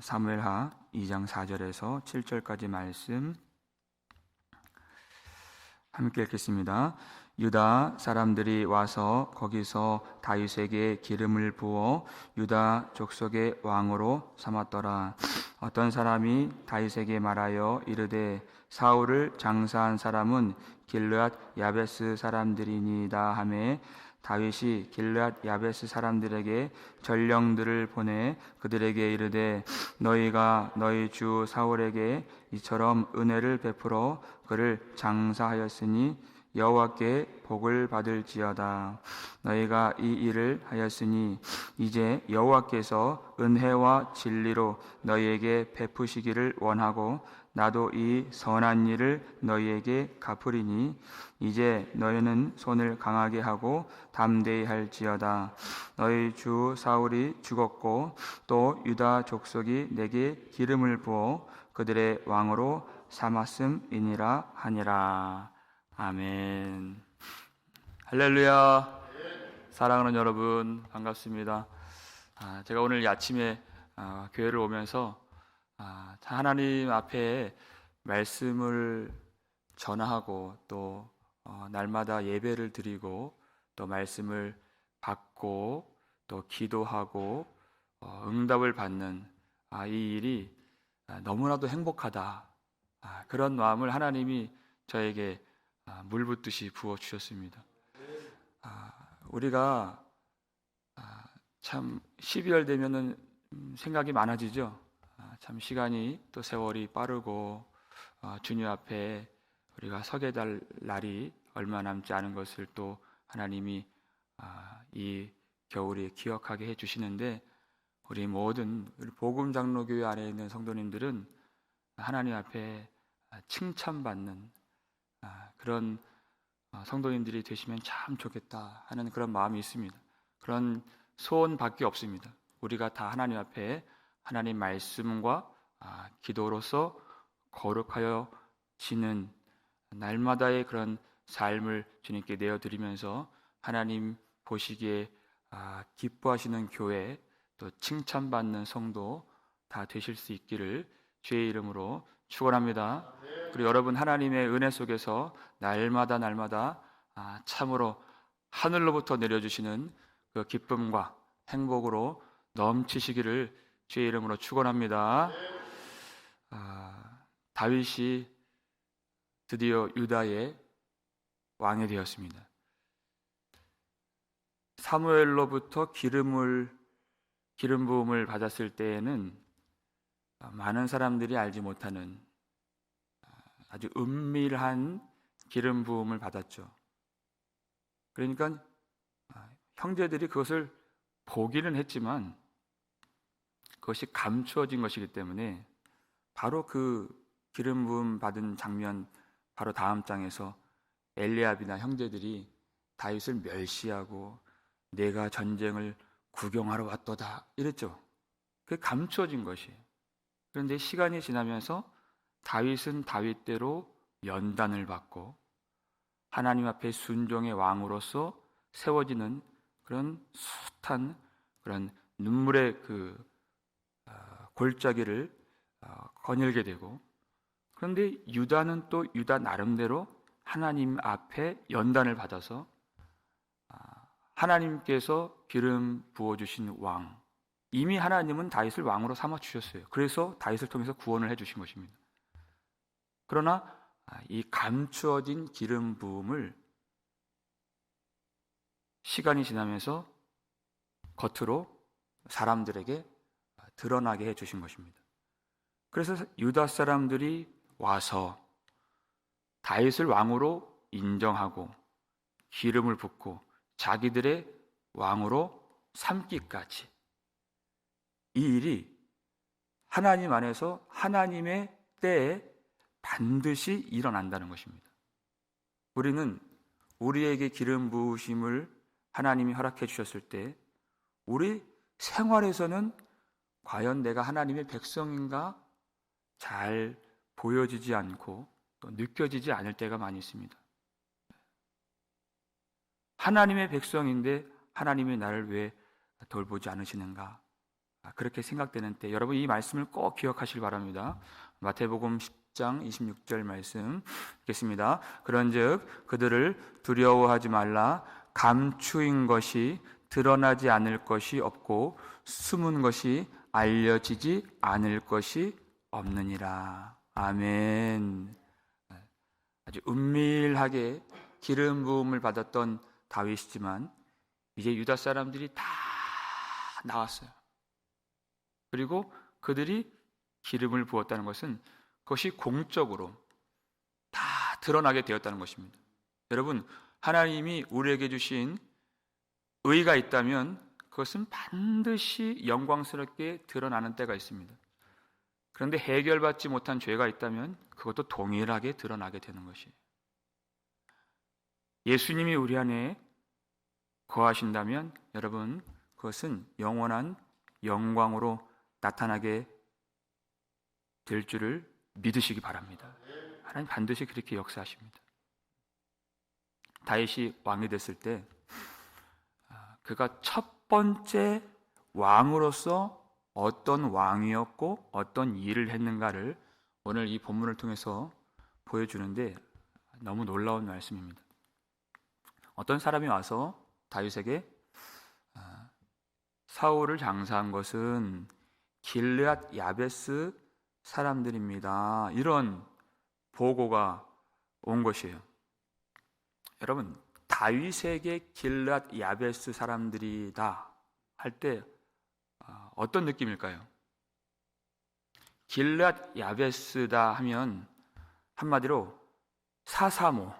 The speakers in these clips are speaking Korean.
사무엘하 2장 4절에서 7절까지 말씀 함께 읽겠습니다. 유다 사람들이 와서 거기서 다윗에게 기름을 부어 유다 족속의 왕으로 삼았더라. 어떤 사람이 다윗에게 말하여 이르되 사울을 장사한 사람은 길르앗 야베스 사람들이니이다 하매 다윗이 길르앗 야베스 사람들에게 전령들을 보내 그들에게 이르되 너희가 너희 주 사울에게 이처럼 은혜를 베풀어 그를 장사하였으니 여호와께 복을 받을지어다. 너희가 이 일을 하였으니 이제 여호와께서 은혜와 진리로 너희에게 베푸시기를 원하고 나도 이 선한 일을 너희에게 갚으리니 이제 너희는 손을 강하게 하고 담대히 할지어다. 너희 주 사울이 죽었고 또 유다 족속이 내게 기름을 부어 그들의 왕으로 삼았음이니라 하니라. 아멘. 할렐루야. 사랑하는 여러분 반갑습니다. 아, 제가 오늘 이 아침에 아, 교회를 오면서 아, 하나님 앞에 말씀을 전하고 또 어, 날마다 예배를 드리고 또 말씀을 받고 또 기도하고 어, 응답을 받는 아, 이 일이 아, 너무나도 행복하다. 아, 그런 마음을 하나님이 저에게 아, 물 붓듯이 부어 주셨습니다. 아, 우리가 아, 참 12월 되면은 음, 생각이 많아지죠. 아, 참 시간이 또 세월이 빠르고 어, 주님 앞에 우리가 서게 될 날이 얼마 남지 않은 것을 또 하나님이 아, 이 겨울에 기억하게 해 주시는데 우리 모든 우리 복음 장로교회 안에 있는 성도님들은 하나님 앞에 칭찬받는 아, 그런 어, 성도님들이 되시면 참 좋겠다 하는 그런 마음이 있습니다. 그런 소원밖에 없습니다. 우리가 다 하나님 앞에 하나님 말씀과 아, 기도로서 거룩하여 지는 날마다의 그런 삶을 주님께 내어드리면서 하나님 보시기에 아, 기뻐하시는 교회 또 칭찬받는 성도 다 되실 수 있기를 주의 이름으로 축원합니다. 그리고 여러분 하나님의 은혜 속에서 날마다 날마다 아, 참으로 하늘로부터 내려주시는 그 기쁨과 행복으로 넘치시기를 주의 이름으로 축원합니다. 아, 다윗이 드디어 유다의 왕이 되었습니다. 사무엘로부터 기름을 기름 부음을 받았을 때에는 많은 사람들이 알지 못하는 아주 은밀한 기름 부음을 받았죠. 그러니까 형제들이 그것을 보기는 했지만 그것이 감추어진 것이기 때문에 바로 그 기름 부음 받은 장면 바로 다음 장에서 엘리압이나 형제들이 다윗을 멸시하고 내가 전쟁을 구경하러 왔도다 이랬죠. 그게 감추어진 것이에요. 그런데 시간이 지나면서 다윗은 다윗대로 연단을 받고 하나님 앞에 순종의 왕으로서 세워지는 그런 숱한 그런 눈물의 그 어, 골짜기를 어, 거닐게 되고 그런데 유다는 또 유다 나름대로 하나님 앞에 연단을 받아서 아, 하나님께서 기름 부어 주신 왕 이미 하나님은 다윗을 왕으로 삼아 주셨어요. 그래서 다윗을 통해서 구원을 해 주신 것입니다. 그러나 아, 이 감추어진 기름 부음을 시간이 지나면서 겉으로 사람들에게 드러나게 해 주신 것입니다. 그래서 유다 사람들이 와서 다윗을 왕으로 인정하고 기름을 붓고 자기들의 왕으로 삼기까지 이 일이 하나님 안에서 하나님의 때에 반드시 일어난다는 것입니다. 우리는 우리에게 기름 부으심을 하나님이 허락해 주셨을 때 우리 생활에서는 과연 내가 하나님의 백성인가 잘 보여지지 않고 또 느껴지지 않을 때가 많이 있습니다. 하나님의 백성인데 하나님이 나를 왜 돌보지 않으시는가? 아, 그렇게 생각되는 때 여러분 이 말씀을 꼭 기억하시기 바랍니다. 마태복음 10장 26절 말씀 읽겠습니다. 그런즉 그들을 두려워하지 말라 감추인 것이 드러나지 않을 것이 없고 숨은 것이 알려지지 않을 것이 없느니라. 아멘. 아주 은밀하게 기름 부음을 받았던 다윗이지만 이제 유다 사람들이 다 나왔어요. 그리고 그들이 기름을 부었다는 것은 그것이 공적으로 다 드러나게 되었다는 것입니다. 여러분, 하나님이 우리에게 주신 의가 있다면 그것은 반드시 영광스럽게 드러나는 때가 있습니다. 그런데 해결받지 못한 죄가 있다면 그것도 동일하게 드러나게 되는 것이에요. 예수님이 우리 안에 거하신다면 여러분 그것은 영원한 영광으로 나타나게 될 줄을 믿으시기 바랍니다. 하나님 반드시 그렇게 역사하십니다. 다윗이 왕이 됐을 때 아, 그가 첫 번째 왕으로서 어떤 왕이었고 어떤 일을 했는가를 오늘 이 본문을 통해서 보여주는데 너무 놀라운 말씀입니다. 어떤 사람이 와서 다윗에게 아, 사울을 장사한 것은 길르앗 야베스 사람들입니다. 이런 보고가 온 것이에요. 여러분 다윗에게 길르앗 야베스 사람들이다 할 때 어떤 느낌일까요? 길르앗 야베스다 하면 한마디로 사사모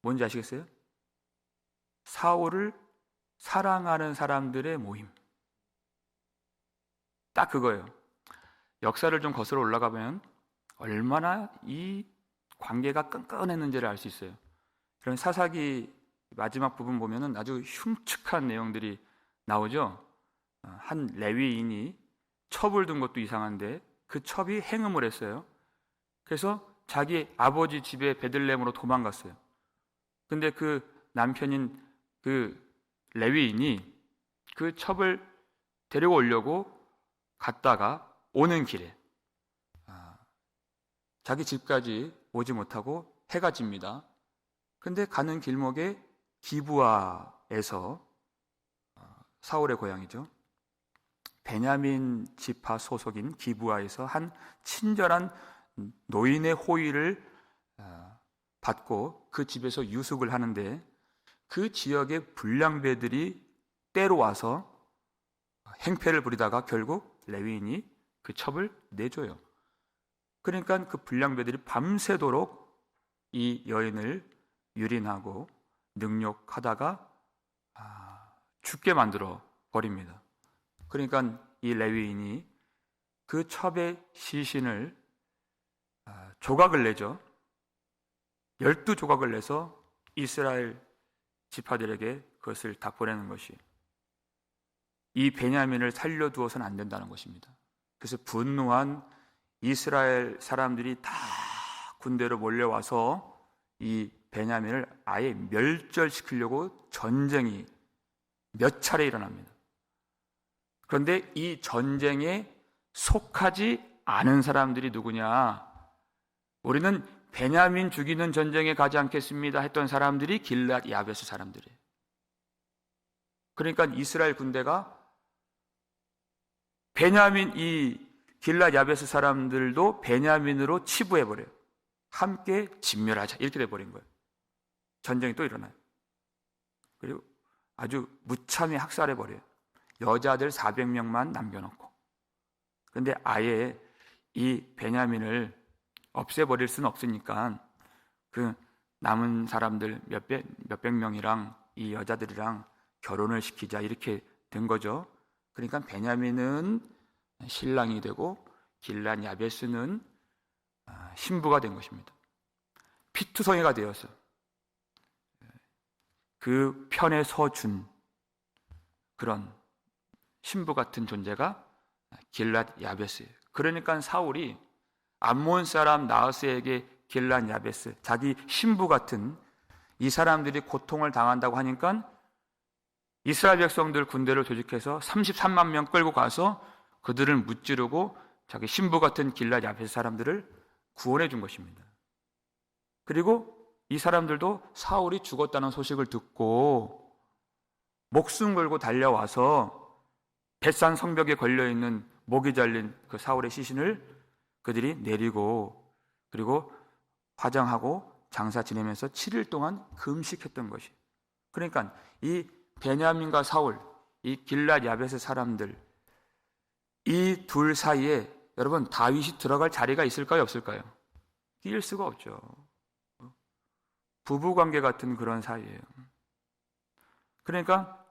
뭔지 아시겠어요? 사울을 사랑하는 사람들의 모임. 딱 그거예요. 역사를 좀 거슬러 올라가면 얼마나 이 관계가 끈끈했는지를 알 수 있어요. 그런 사사기 마지막 부분 보면은 아주 흉측한 내용들이 나오죠. 어, 한 레위인이 첩을 둔 것도 이상한데 그 첩이 행음을 했어요. 그래서 자기 아버지 집에 베들렘으로 도망갔어요. 근데 그 남편인 그 레위인이 그 첩을 데리고 오려고 갔다가 오는 길에 아, 자기 집까지 오지 못하고 해가 집니다. 근데 가는 길목에 기부아에서 어, 사울의 고향이죠. 베냐민 지파 소속인 기부아에서 한 친절한 노인의 호의를 어, 받고 그 집에서 유숙을 하는데 그 지역의 불량배들이 때로 와서 행패를 부리다가 결국 레위인이 그 첩을 내줘요. 그러니까 그 불량배들이 밤새도록 이 여인을 유린하고 능욕하다가 아, 죽게 만들어 버립니다. 그러니까 이 레위인이 그 첩의 시신을 아, 조각을 내죠. 열두 조각을 내서 이스라엘 지파들에게 그것을 다 보내는 것이 이 베냐민을 살려두어서는 안 된다는 것입니다. 그래서 분노한 이스라엘 사람들이 다 군대로 몰려와서 이 베냐민을 아예 멸절시키려고 전쟁이 몇 차례 일어납니다. 그런데 이 전쟁에 속하지 않은 사람들이 누구냐? 우리는 베냐민 죽이는 전쟁에 가지 않겠습니다 했던 사람들이 길랏 야베스 사람들이에요. 그러니까 이스라엘 군대가 베냐민 이 길랏 야베스 사람들도 베냐민으로 치부해 버려요. 함께 진멸하자 이렇게 돼 버린 거예요. 전쟁이 또 일어나요. 그리고 아주 무참히 학살해 버려요. 여자들 400명만 남겨놓고. 그런데 아예 이 베냐민을 없애버릴 수는 없으니까 그 남은 사람들 몇백, 몇백 명이랑 이 여자들이랑 결혼을 시키자 이렇게 된 거죠. 그러니까 베냐민은 신랑이 되고 길란 야베스는 아, 신부가 된 것입니다. 피투성이가 되어서 그 편에 서준 그런 신부 같은 존재가 길랏 야베스예요. 그러니까 사울이 암몬 사람 나하스에게 길란 야베스, 자기 신부 같은 이 사람들이 고통을 당한다고 하니까 이스라엘 백성들 군대를 조직해서 33만 명 끌고 가서 그들을 무찌르고 자기 신부 같은 길라 야베 사람들을 구원해 준 것입니다. 그리고 이 사람들도 사울이 죽었다는 소식을 듣고 목숨 걸고 달려와서 벳산 성벽에 걸려 있는 목이 잘린 그 사울의 시신을 그들이 내리고 그리고 화장하고 장사 지내면서 7일 동안 금식했던 것이. 그러니까 이 베냐민과 사울, 이 길랏 야벳의 사람들 이 둘 사이에 여러분 다윗이 들어갈 자리가 있을까요, 없을까요? 끼일 수가 없죠. 부부 관계 같은 그런 사이예요. 그러니까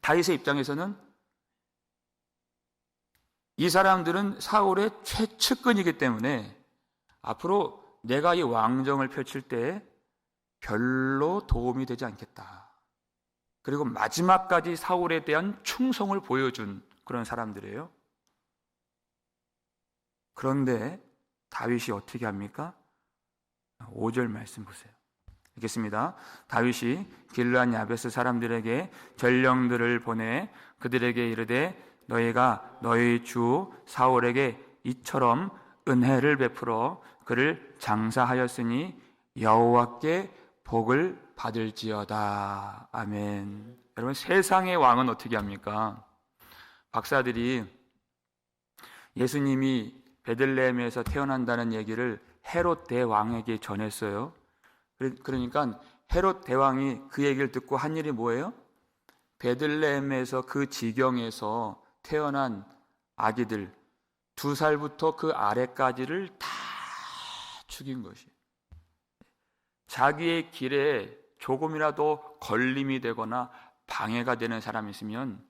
다윗의 입장에서는 이 사람들은 사울의 최측근이기 때문에 앞으로 내가 이 왕정을 펼칠 때 별로 도움이 되지 않겠다. 그리고 마지막까지 사울에 대한 충성을 보여준 그런 사람들이에요. 그런데 다윗이 어떻게 합니까? 5절 말씀 보세요. 읽겠습니다. 다윗이 길르한 야베스 사람들에게 전령들을 보내 그들에게 이르되 너희가 너희 주 사울에게 이처럼 은혜를 베풀어 그를 장사하였으니 여호와께 복을 받을지어다. 아멘. 여러분 세상의 왕은 어떻게 합니까? 박사들이 예수님이 베들레헴에서 태어난다는 얘기를 헤롯 대왕에게 전했어요. 그러니까 헤롯 대왕이 그 얘기를 듣고 한 일이 뭐예요? 베들레헴에서 그 지경에서 태어난 아기들 두 살부터 그 아래까지를 다 죽인 것이. 자기의 길에 조금이라도 걸림이 되거나 방해가 되는 사람이 있으면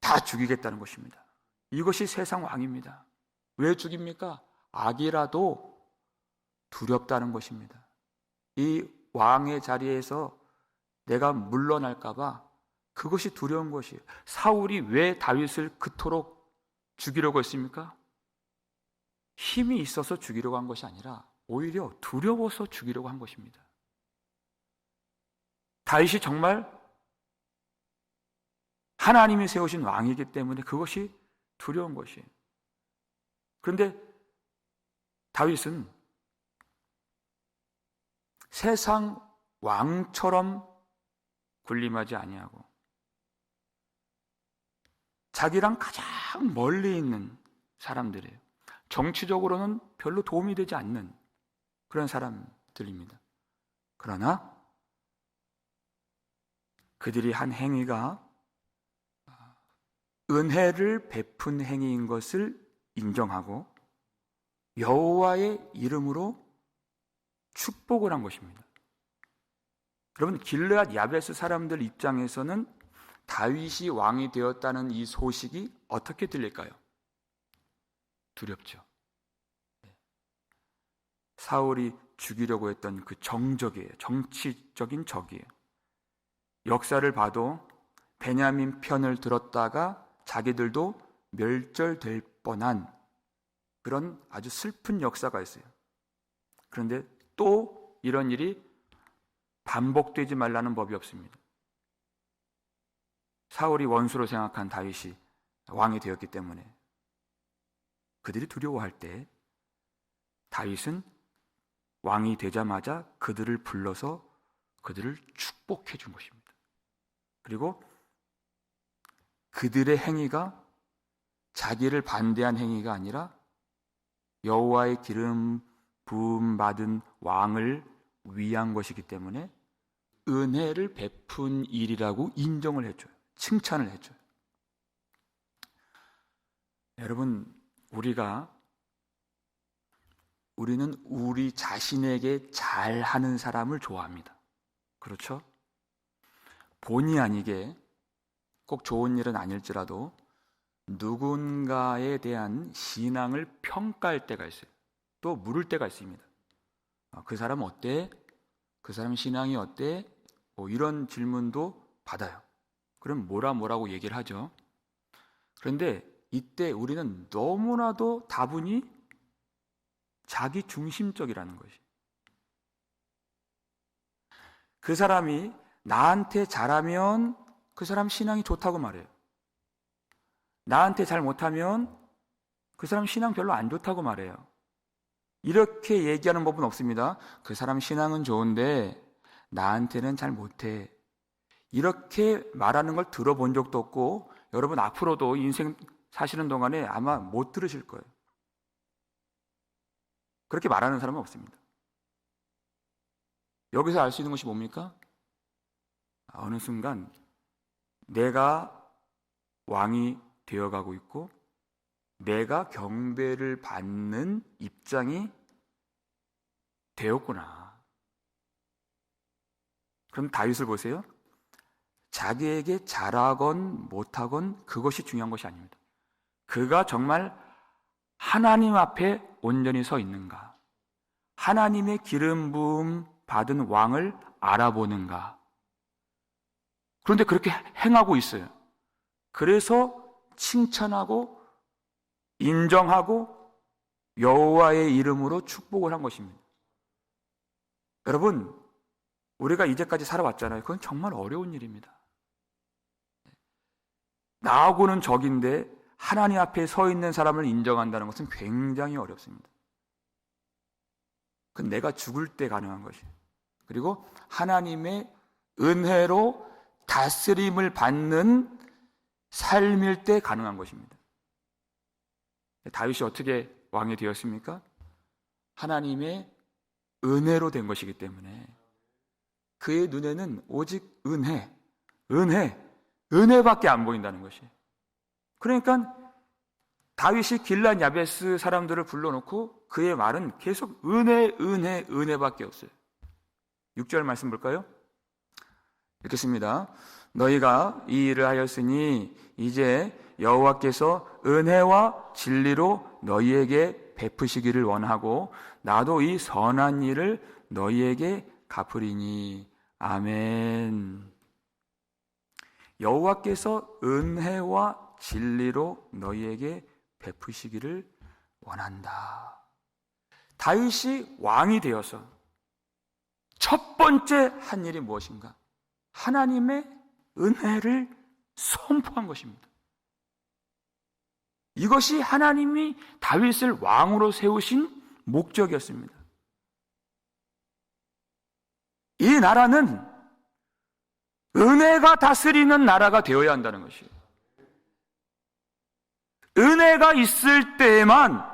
다 죽이겠다는 것입니다. 이것이 세상 왕입니다. 왜 죽입니까? 악이라도 두렵다는 것입니다. 이 왕의 자리에서 내가 물러날까봐 그것이 두려운 것이에요. 사울이 왜 다윗을 그토록 죽이려고 했습니까? 힘이 있어서 죽이려고 한 것이 아니라 오히려 두려워서 죽이려고 한 것입니다. 다윗이 정말 하나님이 세우신 왕이기 때문에 그것이 두려운 것이에요. 그런데 다윗은 세상 왕처럼 군림하지 아니하고 자기랑 가장 멀리 있는 사람들이에요. 정치적으로는 별로 도움이 되지 않는 그런 사람들입니다. 그러나 그들이 한 행위가 은혜를 베푼 행위인 것을 인정하고 여호와의 이름으로 축복을 한 것입니다. 여러분 길르앗 야베스 사람들 입장에서는 다윗이 왕이 되었다는 이 소식이 어떻게 들릴까요? 두렵죠. 네. 사울이 죽이려고 했던 그 정적이에요. 정치적인 적이에요. 역사를 봐도 베냐민 편을 들었다가 자기들도 멸절될 뻔한 그런 아주 슬픈 역사가 있어요. 그런데 또 이런 일이 반복되지 말라는 법이 없습니다. 사울이 원수로 생각한 다윗이 왕이 되었기 때문에 그들이 두려워할 때 다윗은 왕이 되자마자 그들을 불러서 그들을 축복해 준 것입니다. 그리고 그들의 행위가 자기를 반대한 행위가 아니라 여호와의 기름 부음 받은 왕을 위한 것이기 때문에 은혜를 베푼 일이라고 인정을 해줘요. 칭찬을 해줘요. 여러분, 우리가 우리는 우리 자신에게 잘하는 사람을 좋아합니다. 그렇죠? 본의 아니게 꼭 좋은 일은 아닐지라도 누군가에 대한 신앙을 평가할 때가 있어요. 또 물을 때가 있습니다. 아, 그 사람 어때? 그 사람 신앙이 어때? 뭐 이런 질문도 받아요. 그럼 뭐라 뭐라고 얘기를 하죠. 그런데 이때 우리는 너무나도 다분히 자기 중심적이라는 것이. 그 사람이 나한테 잘하면 그 사람 신앙이 좋다고 말해요. 나한테 잘 못하면 그 사람 신앙 별로 안 좋다고 말해요. 이렇게 얘기하는 법은 없습니다. 그 사람 신앙은 좋은데 나한테는 잘 못해. 이렇게 말하는 걸 들어본 적도 없고 여러분 앞으로도 인생 사시는 동안에 아마 못 들으실 거예요. 그렇게 말하는 사람은 없습니다. 여기서 알 수 있는 것이 뭡니까? 어느 순간 내가 왕이 되어가고 있고 내가 경배를 받는 입장이 되었구나. 그럼 다윗을 보세요. 자기에게 잘하건 못하건 그것이 중요한 것이 아닙니다. 그가 정말 하나님 앞에 온전히 서 있는가? 하나님의 기름 부음 받은 왕을 알아보는가? 그런데 그렇게 행하고 있어요. 그래서 칭찬하고 인정하고 여호와의 이름으로 축복을 한 것입니다. 여러분, 우리가 이제까지 살아왔잖아요. 그건 정말 어려운 일입니다. 나하고는 적인데 하나님 앞에 서 있는 사람을 인정한다는 것은 굉장히 어렵습니다. 그건 내가 죽을 때 가능한 것이에요. 그리고 하나님의 은혜로 다스림을 받는 삶일 때 가능한 것입니다. 다윗이 어떻게 왕이 되었습니까? 하나님의 은혜로 된 것이기 때문에 그의 눈에는 오직 은혜, 은혜, 은혜밖에 안 보인다는 것이에요. 그러니까 다윗이 길란 야베스 사람들을 불러놓고 그의 말은 계속 은혜, 은혜, 은혜밖에 없어요. 6절 말씀 볼까요? 읽겠습니다. 너희가 이 일을 하였으니 이제 여호와께서 은혜와 진리로 너희에게 베푸시기를 원하고 나도 이 선한 일을 너희에게 갚으리니 아멘. 여호와께서 은혜와 진리로 너희에게 베푸시기를 원한다. 다윗이 왕이 되어서 첫 번째 한 일이 무엇인가? 하나님의 은혜를 선포한 것입니다. 이것이 하나님이 다윗을 왕으로 세우신 목적이었습니다. 이 나라는 은혜가 다스리는 나라가 되어야 한다는 것이에요. 은혜가 있을 때에만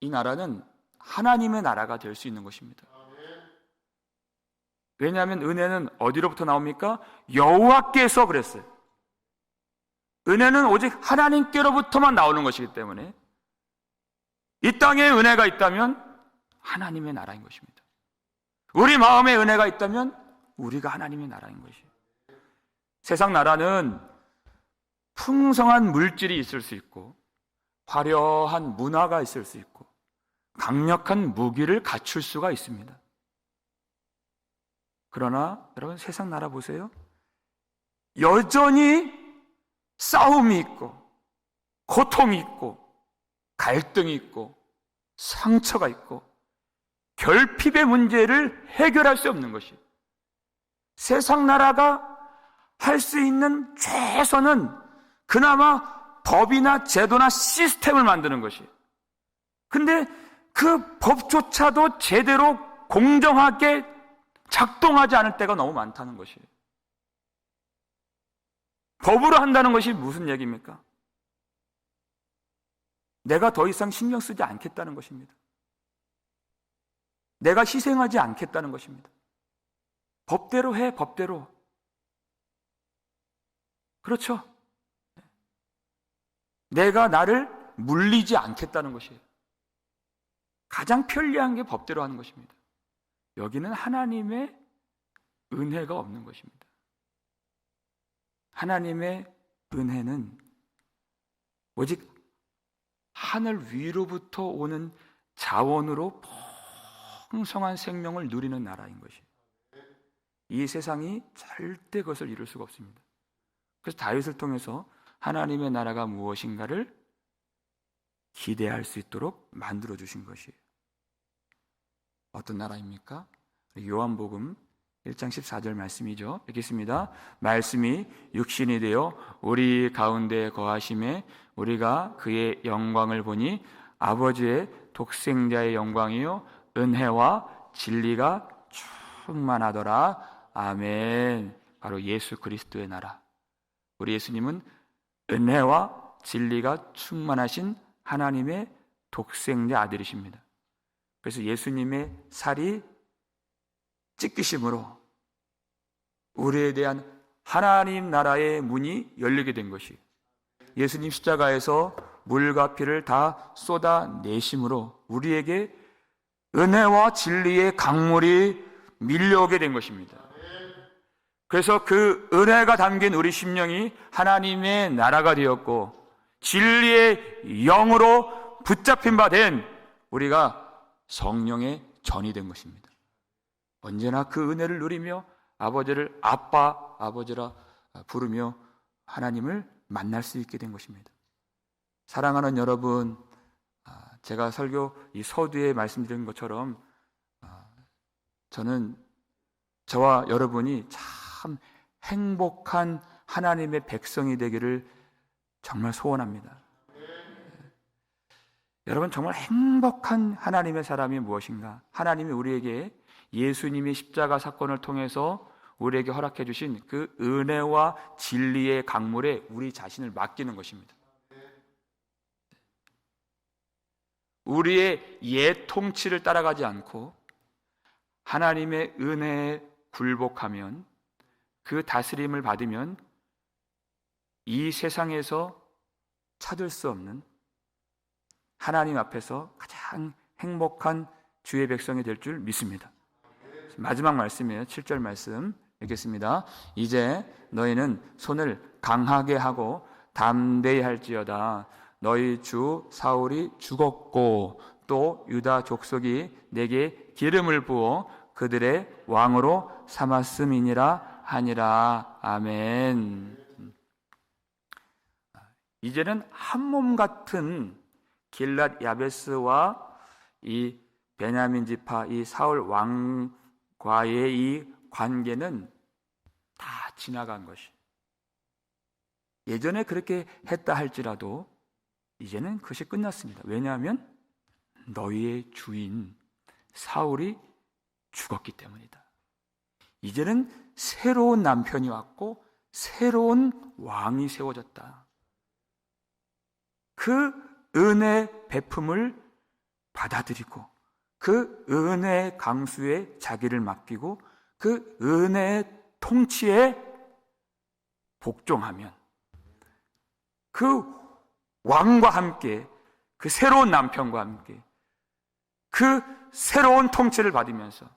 이 나라는 하나님의 나라가 될 수 있는 것입니다. 왜냐하면 은혜는 어디로부터 나옵니까? 여호와께서 그랬어요. 은혜는 오직 하나님께로부터만 나오는 것이기 때문에 이 땅에 은혜가 있다면 하나님의 나라인 것입니다. 우리 마음에 은혜가 있다면 우리가 하나님의 나라인 것이에요. 세상 나라는 풍성한 물질이 있을 수 있고 화려한 문화가 있을 수 있고 강력한 무기를 갖출 수가 있습니다. 그러나 여러분 세상 나라 보세요. 여전히 싸움이 있고 고통이 있고 갈등이 있고 상처가 있고 결핍의 문제를 해결할 수 없는 것이 세상 나라가 할 수 있는 최선은 그나마 법이나 제도나 시스템을 만드는 것이. 근데 그 법조차도 제대로 공정하게 작동하지 않을 때가 너무 많다는 것이에요. 법으로 한다는 것이 무슨 얘기입니까? 내가 더 이상 신경 쓰지 않겠다는 것입니다. 내가 희생하지 않겠다는 것입니다. 법대로 해, 법대로. 그렇죠? 내가 나를 물리지 않겠다는 것이에요. 가장 편리한 게 법대로 하는 것입니다. 여기는 하나님의 은혜가 없는 것입니다. 하나님의 은혜는 오직 하늘 위로부터 오는 자원으로 풍성한 생명을 누리는 나라인 것이에요. 이 세상이 절대 그것을 이룰 수가 없습니다. 그래서 다윗을 통해서 하나님의 나라가 무엇인가를 기대할 수 있도록 만들어 주신 것이에요. 어떤 나라입니까? 요한복음 1장 14절 말씀이죠. 읽겠습니다. 말씀이 육신이 되어 우리 가운데 거하심에 우리가 그의 영광을 보니 아버지의 독생자의 영광이요 은혜와 진리가 충만하더라. 아멘. 바로 예수 그리스도의 나라. 우리 예수님은 은혜와 진리가 충만하신 하나님의 독생자 아들이십니다. 그래서 예수님의 살이 찢기심으로 우리에 대한 하나님 나라의 문이 열리게 된 것이 예수님 십자가에서 물과 피를 다 쏟아내심으로 우리에게 은혜와 진리의 강물이 밀려오게 된 것입니다. 그래서 그 은혜가 담긴 우리 심령이 하나님의 나라가 되었고 진리의 영으로 붙잡힌 바 된 우리가 성령의 전이 된 것입니다. 언제나 그 은혜를 누리며 아버지를 아빠, 아버지라 부르며 하나님을 만날 수 있게 된 것입니다. 사랑하는 여러분, 아, 제가 설교 이 서두에 말씀드린 것처럼 아, 저는 저와 여러분이 참 행복한 하나님의 백성이 되기를 정말 소원합니다. 여러분 정말 행복한 하나님의 사람이 무엇인가? 하나님이 우리에게 예수님의 십자가 사건을 통해서 우리에게 허락해 주신 그 은혜와 진리의 강물에 우리 자신을 맡기는 것입니다. 우리의 옛 통치를 따라가지 않고 하나님의 은혜에 굴복하면 그 다스림을 받으면 이 세상에서 찾을 수 없는 하나님 앞에서 가장 행복한 주의 백성이 될 줄 믿습니다. 마지막 말씀이에요. 7절 말씀 읽겠습니다. 이제 너희는 손을 강하게 하고 담대히 할지어다. 너희 주 사울이 죽었고 또 유다 족속이 내게 기름을 부어 그들의 왕으로 삼았음이니라 하니라. 아멘. 이제는 한 몸 같은 길랏 야베스와 이 베냐민 지파 이 사울 왕 과의 이 관계는 다 지나간 것이. 예전에 그렇게 했다 할지라도 이제는 그것이 끝났습니다. 왜냐하면 너희의 주인 사울이 죽었기 때문이다. 이제는 새로운 남편이 왔고 새로운 왕이 세워졌다. 그 은혜 베품을 받아들이고 그 은혜 강수에 자기를 맡기고 그 은혜 통치에 복종하면 그 왕과 함께 그 새로운 남편과 함께 그 새로운 통치를 받으면서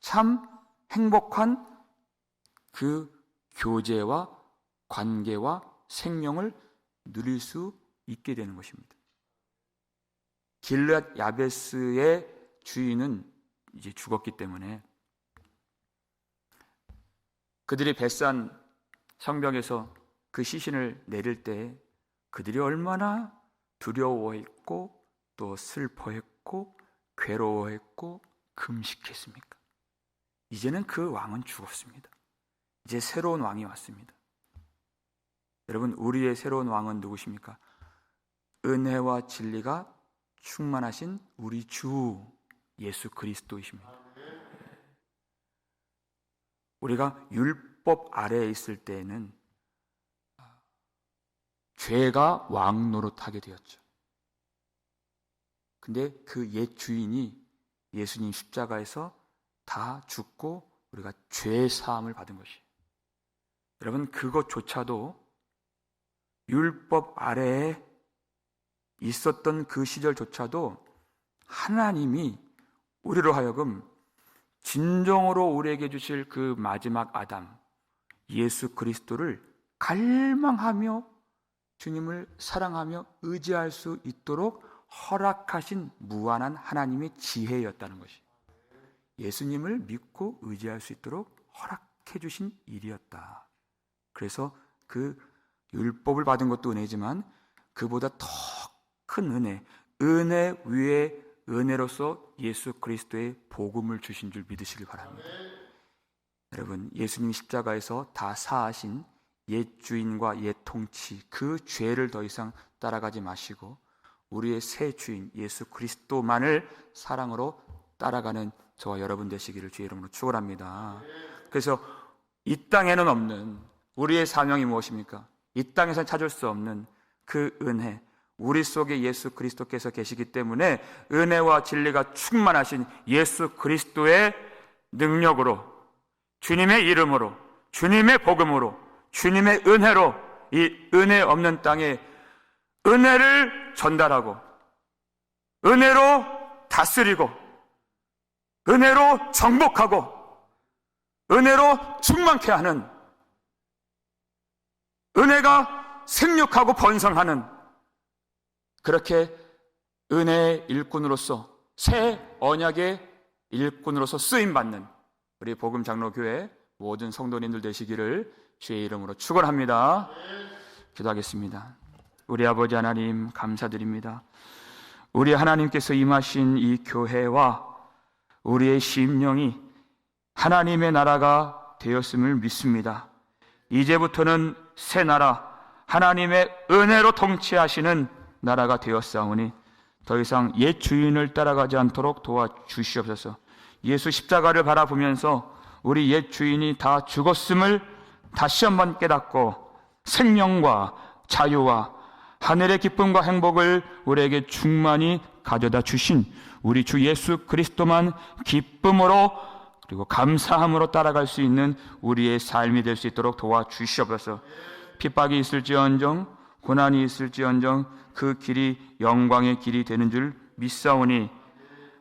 참 행복한 그 교제와 관계와 생명을 누릴 수 있게 되는 것입니다. 길앗 야베스의 주인은 이제 죽었기 때문에 그들이 뱃산 성벽에서 그 시신을 내릴 때 그들이 얼마나 두려워했고 또 슬퍼했고 괴로워했고 금식했습니까? 이제는 그 왕은 죽었습니다. 이제 새로운 왕이 왔습니다. 여러분, 우리의 새로운 왕은 누구십니까? 은혜와 진리가 충만하신 우리 주 예수 그리스도이십니다. 우리가 율법 아래에 있을 때에는 죄가 왕 노릇하게 되었죠. 근데 그 옛 주인이 예수님 십자가에서 다 죽고 우리가 죄 사함을 받은 것이. 여러분 그것조차도 율법 아래에 있었던 그 시절조차도 하나님이 우리로 하여금 진정으로 우리에게 주실 그 마지막 아담 예수 그리스도를 갈망하며 주님을 사랑하며 의지할 수 있도록 허락하신 무한한 하나님의 지혜였다는 것이 예수님을 믿고 의지할 수 있도록 허락해 주신 일이었다. 그래서 그 율법을 받은 것도 은혜지만 그보다 더 큰 은혜, 은혜 위에 은혜로서 예수 그리스도의 복음을 주신 줄 믿으시길 바랍니다. 여러분, 예수님 십자가에서 다 사하신 옛 주인과 옛 통치, 그 죄를 더 이상 따라가지 마시고, 우리의 새 주인 예수 그리스도만을 사랑으로 따라가는 저와 여러분 되시기를 주의 이름으로 축원합니다. 그래서 이 땅에는 없는 우리의 사명이 무엇입니까? 이 땅에서 찾을 수 없는 그 은혜, 우리 속에 예수 그리스도께서 계시기 때문에 은혜와 진리가 충만하신 예수 그리스도의 능력으로 주님의 이름으로 주님의 복음으로 주님의 은혜로 이 은혜 없는 땅에 은혜를 전달하고 은혜로 다스리고 은혜로 정복하고 은혜로 충만케 하는 은혜가 생육하고 번성하는 그렇게 은혜의 일꾼으로서 새 언약의 일꾼으로서 쓰임 받는 우리 복음 장로 교회 모든 성도님들 되시기를 주의 이름으로 축원합니다. 기도하겠습니다. 우리 아버지 하나님 감사드립니다. 우리 하나님께서 임하신 이 교회와 우리의 심령이 하나님의 나라가 되었음을 믿습니다. 이제부터는 새 나라, 하나님의 은혜로 통치하시는 나라가 되었사오니 더 이상 옛 주인을 따라가지 않도록 도와주시옵소서. 예수 십자가를 바라보면서 우리 옛 주인이 다 죽었음을 다시 한번 깨닫고 생명과 자유와 하늘의 기쁨과 행복을 우리에게 충만히 가져다 주신 우리 주 예수 그리스도만 기쁨으로 그리고 감사함으로 따라갈 수 있는 우리의 삶이 될 수 있도록 도와주시옵소서. 핍박이 있을지언정 고난이 있을지언정 그 길이 영광의 길이 되는 줄 믿사오니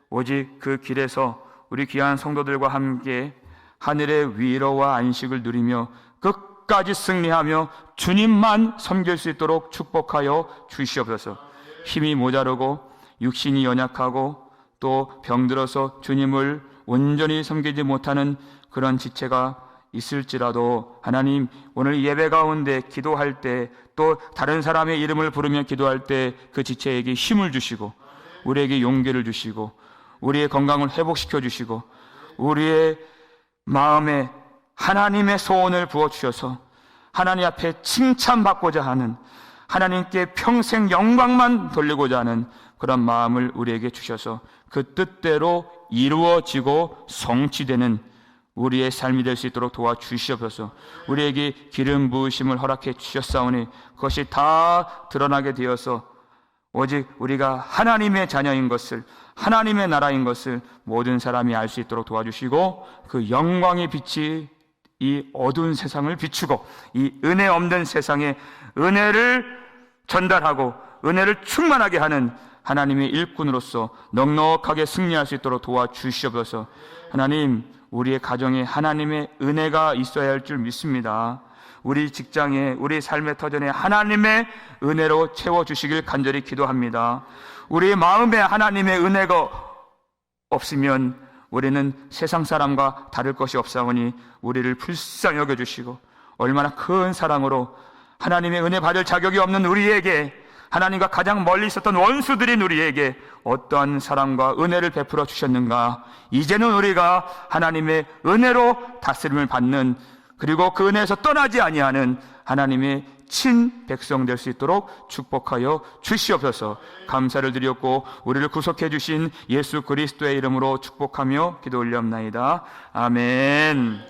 오직 그 길에서 우리 귀한 성도들과 함께 하늘의 위로와 안식을 누리며 끝까지 승리하며 주님만 섬길 수 있도록 축복하여 주시옵소서. 힘이 모자르고 육신이 연약하고 또 병들어서 주님을 온전히 섬기지 못하는 그런 지체가 있을지라도 하나님 오늘 예배 가운데 기도할 때 또 다른 사람의 이름을 부르며 기도할 때 그 지체에게 힘을 주시고 우리에게 용기를 주시고 우리의 건강을 회복시켜 주시고 우리의 마음에 하나님의 소원을 부어 주셔서 하나님 앞에 칭찬받고자 하는 하나님께 평생 영광만 돌리고자 하는 그런 마음을 우리에게 주셔서 그 뜻대로 이루어지고 성취되는 우리의 삶이 될 수 있도록 도와주시옵소서. 우리에게 기름 부으심을 허락해 주셨사오니 그것이 다 드러나게 되어서 오직 우리가 하나님의 자녀인 것을 하나님의 나라인 것을 모든 사람이 알 수 있도록 도와주시고 그 영광의 빛이 이 어두운 세상을 비추고 이 은혜 없는 세상에 은혜를 전달하고 은혜를 충만하게 하는 하나님의 일꾼으로서 넉넉하게 승리할 수 있도록 도와주시옵소서. 하나님, 우리의 가정에 하나님의 은혜가 있어야 할 줄 믿습니다. 우리 직장에, 우리 삶의 터전에 하나님의 은혜로 채워주시길 간절히 기도합니다. 우리의 마음에 하나님의 은혜가 없으면 우리는 세상 사람과 다를 것이 없사오니 우리를 불쌍히 여겨주시고 얼마나 큰 사랑으로 하나님의 은혜 받을 자격이 없는 우리에게 하나님과 가장 멀리 있었던 원수들인 우리에게 어떠한 사랑과 은혜를 베풀어 주셨는가 이제는 우리가 하나님의 은혜로 다스림을 받는 그리고 그 은혜에서 떠나지 아니하는 하나님의 친 백성 될 수 있도록 축복하여 주시옵소서. 감사를 드렸고 우리를 구속해 주신 예수 그리스도의 이름으로 축복하며 기도 올렸나이다. 아멘.